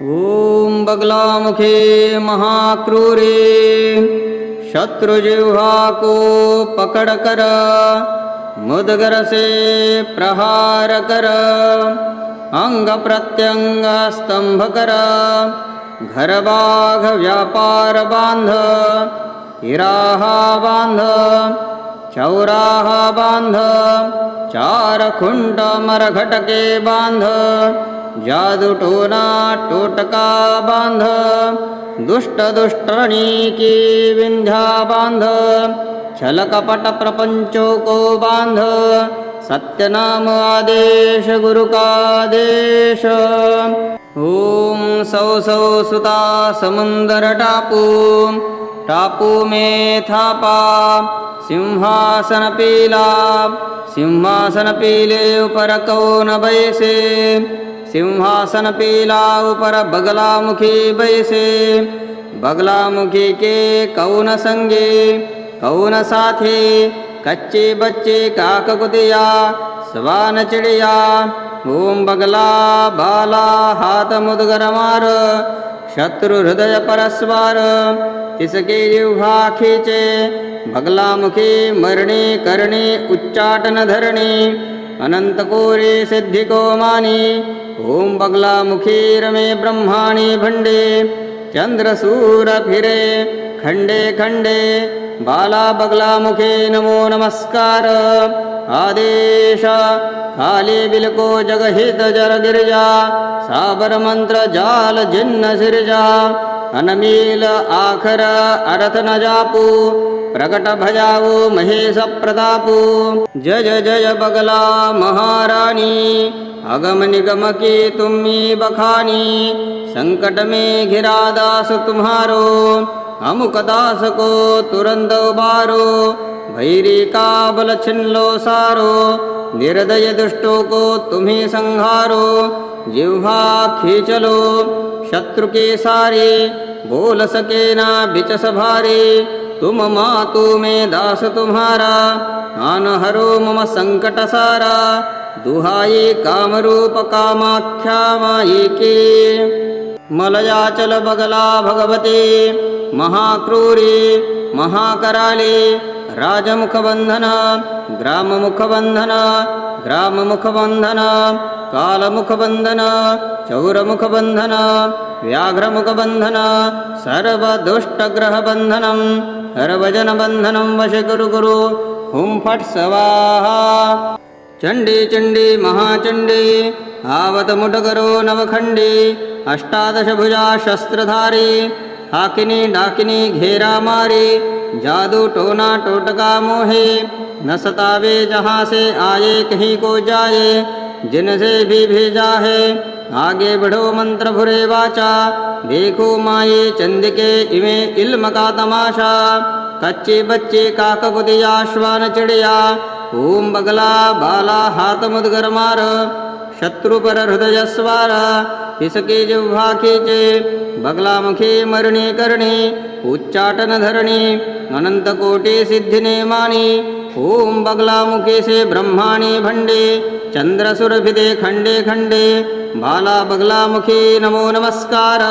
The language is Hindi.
ॐ बगलामुखे महाक्रूरे शत्रुजिह्वा को पकड़ कर मुदगर से प्रहार कर अंग प्रत्यंग स्तंभ कर घर बाघ व्यापार बाँध हिराहा बाँध, चौराहा बाँध चार खुंट मरघटके बाँध जादू टोना टोटका बांध दुष्ट दुष्टणी की विंध्या बांध छल कपट प्रपंचो को बांध सत्यनाम आदेश गुरु का देश। ओम सौ सौ सुता समुंदर टापू टापू में थापा सिंहासन पीला सिंहासन पीले ऊपर कौन बैसे? सिंहासन पीला ऊपर बगला मुखी बैसे। बगला मुखी के कौन संगे कौन साथे कच्चे बच्चे काक कुतिया स्वान चिड़िया ओम बगला बाला हाथ मुदगर मार शत्रु हृदय जिह्वा खींचे? बगला मुखी मरणी करणी उच्चाटन धरणी कोरी सिद्धि को मानी ओम बगला मुखी रमे ब्रह्माणी भंडे चंद्र सूर फिरे खंडे खंडे बाला बगला मुखे नमो नमस्कार। आदेश खाली बिलको जगहित जर गिरजा साबर मंत्र जाल जिन्न सिरजा अनमील आखर अरथ न जापू प्रकट भजावो महेश प्रतापू। जय जय बगला महारानी अगम निगम की तुम्ही बखानी संकट में घिरा दास तुम्हारो, अमुक दास को तुरंत उबारो भैरी का बल छिन लो सारो, निर्दय दुष्टों को तुम्ही संहारो, जिह्वा खींच लो शत्रु के सारे, बोल सके ना बिचस भारे तुम मातु में दास तुम्हारा आन हरो मम संकट सारा दुहाये कामरूपकामाख्या मायिकी मलयाचलबगला भगवते महाक्रूरे महाकराले राजमुखबन्धन ग्राममुखबन्धन ग्राममुखबन्धन कालमुखबन्धन चौरमुखबन्धन व्याघ्रमुखबन्धन सर्वदुष्टग्रहबन्धनं सर्वजनबन्धनं वशगुरुगुरु हुं फट् स्वाहा। चण्डी चण्डी, महाचण्डी आवत मुटकरो नवखण्डी, अष्टादशभुजा शस्त्रधारी, हाकिनी, डाकिनी, घेरा मारी, जादू, टोना, टोटका मोहे न सतावे जहाँ से आए कहीं को जाए, जिनसे भी भेजा है, आगे बढ़ो मंत्र भुरे वाचा, देखो माये चंद के इमे इल्म का तमाशा, कच्चे बच्चे काक कुदिया श्वान चिड़िया ओम बगला बाला हात मुदगर मार शत्रुपर हृदय स्वार किसके बगला मुखे मरणी करणे उच्चाटन धरणे अनंत कोटे सिद्धिने माने ओम बगला मुखे से ब्रह्माणे भंडे चंद्रसुरभिदे खंडे खंडे बाला बगला मुखे नमो नमस्कार।